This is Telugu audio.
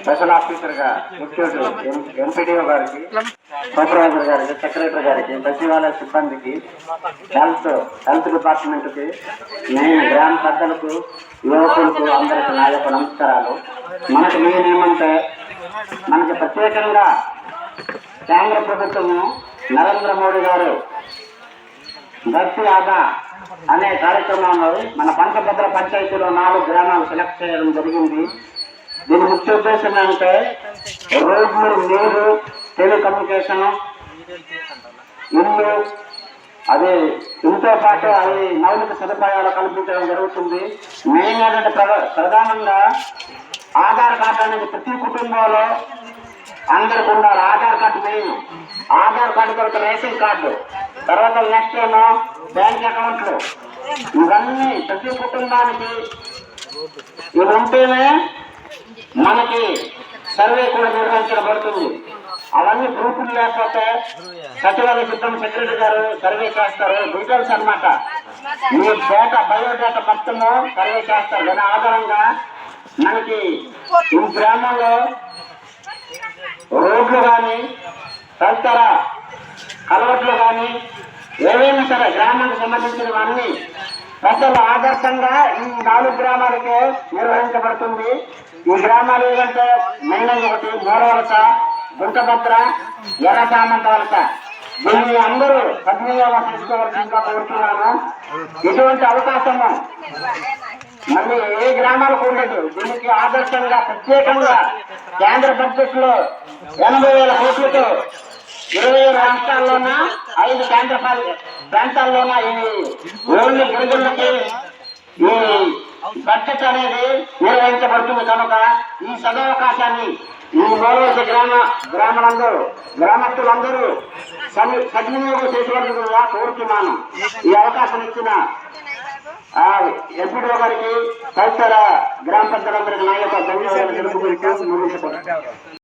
స్పెషల్ ఆఫీసర్గా ముఖ్యుడు ఎంపీడీఓ గారికి సూపర్వైజర్ గారికి సెక్రటరీ గారికి సచివాలయ సిబ్బందికి హెల్త్ హెల్త్ డిపార్ట్మెంట్కి నేను గ్రామ పెద్దలకు యువకులకు అందరికి నా యొక్క నమస్కారాలు. మనకు మెయిన్ ఏమంటే మనకి ప్రత్యేకంగా కేంద్ర ప్రభుత్వము నరేంద్ర మోడీ గారు దర్శి ఆదా అనే కార్యక్రమంలో మన పంచభద్ర పంచాయతీలో నాలుగు గ్రామాలు సెలెక్ట్ చేయడం జరిగింది. దీని ముఖ్య ఉద్దేశం ఏంటంటే రోడ్లు నీరు టెలికమ్యూనికేషన్ ఇల్లు అది ఇంతో పాటు అవి మౌలిక సదుపాయాలు కల్పించడం జరుగుతుంది. మెయిన్ ఏంటంటే ప్ర- ప్రధానంగా ఆధార్ కార్డు అనేది ప్రతి కుటుంబంలో అందరికి ఉండాలి. Aadhaar card main. Aadhaar card తర్వాత రేషన్ కార్డు. తర్వాత నెక్స్ట్ ఏమో బ్యాంక్ అకౌంట్లు. ఇవన్నీ ప్రతి కుటుంబానికి ఇవి ఉంటేనే మనకి సర్వే కూడా నిర్వహించబడుతుంది. అవన్నీ ప్రూఫ్లు లేకపోతే సచివాలయ సిద్ధం సెక్రటరీ గారు సర్వే చేస్తారు. డీటెయిల్స్ అనమాట మీ డేటా బయోడేటా మొత్తము సర్వే చేస్తారు. దాని ఆధారంగా మనకి ఈ గ్రామంలో రోడ్లు కానీ తదితర కలవట్లు కానీ ఏవైనా సరే గ్రామానికి సంబంధించినవన్నీ ప్రజలు ఆదర్శంగా ఈ నాలుగు గ్రామాలకే నిర్వహించబడుతుంది. ఈ గ్రామాలు ఏంటంటే మెయిన్ ఒకటి మూడవలస గుంటభద్ర ఎర్ర సామంత వలస దీన్ని అందరూ సద్వినియోగం చేసుకోవాల్సిందిగా కోరుతున్నాను. ఇటువంటి అవకాశము మళ్ళీ ఏ గ్రామాలకు ఉండదు దీనికి ఆదర్శంగా ప్రత్యేకంగా కేంద్ర బడ్జెట్లో ఎనభై వేల కోట్లతో ఇరవై రాష్ట్రాల్లోన? ఐదు కేంద్ర ప్రాంతాల్లోన ఈ ఓన్లీ గిరిజనులకి ఈ బడ్జెట్ అనేది నిర్వహించబడుతుంది కనుక ఈ సదవకాశాన్ని ఈ మూలవలస గ్రామ గ్రామాలందరూ గ్రామస్తులందరూ సద్వి- సద్వినియోగం చేసుకోవాల్సిందిగా కోరుతున్నాను. ఈ అవకాశం ఇచ్చిన ఆ ఎంపీడీఓ గారికి తదితర గ్రామ పెద్దలందరికీ నా యొక్క ధన్యవాదాలు తెలుపుకుంటూ